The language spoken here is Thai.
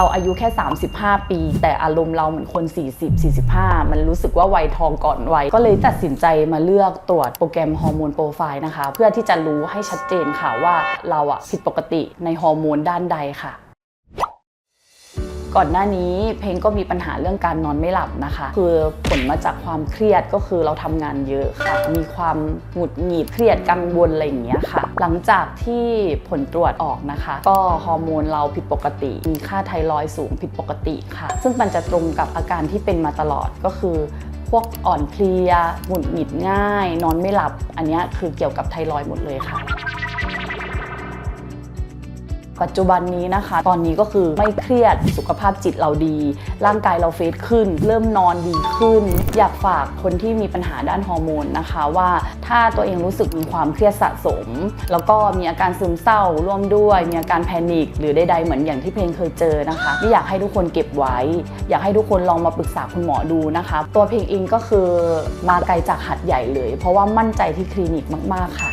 เราอายุแค่ 35 ปี แต่อารมณ์เราเหมือนคน 40 45 มันรู้สึกว่าวัยทองก่อนวัย ก็เลยตัดสินใจมาเลือกตรวจโปรแกรมฮอร์โมนโปรไฟล์นะคะ เพื่อที่จะรู้ให้ชัดเจนค่ะว่าเราอะผิดปกติในฮอร์โมนด้านใดค่ะ ก่อนหน้านี้เพลงก็มีปัญหาเรื่องการนอนไม่หลับนะคะ คือผลมาจากความเครียดก็คือเราทำงานเยอะค่ะ มีความหงุดหงิดเครียดกังวลอะไรอย่างเงี้ยค่ะ หลังจากที่ผลตรวจออกนะคะ ก็ฮอร์โมนเราผิดปกติ มีค่าไทรอยด์สูงผิดปกติค่ะ ซึ่งมันจะตรงกับอาการที่เป็นมาตลอดก็คือพวกอ่อนเพลียหงุดหงิดง่าย นอนไม่หลับ อันเนี้ยคือเกี่ยวกับไทรอยด์หมดเลยค่ะ ปัจจุบันนี้นะคะ ตอนนี้ก็คือไม่เครียดสุขภาพจิตเราดี ร่างกายเราเฟซขึ้น เริ่มนอนดีขึ้น อยากฝากคนที่มีปัญหาด้านฮอร์โมนนะคะ ว่าถ้าตัวเองรู้สึกมีความเครียดสะสม แล้วก็มีอาการซึมเศร้าร่วมด้วย มีอาการแพนิคหรือใดๆเหมือนอย่างที่เพลงเคยเจอนะคะไม่อยากให้ทุกคนเก็บไว้ อยากให้ทุกคนลองมาปรึกษาคุณหมอดูนะคะ ตัวเพลงเองก็คือมาไกลจากหัดใหญ่เลย เพราะว่ามั่นใจที่คลินิกมากๆค่ะ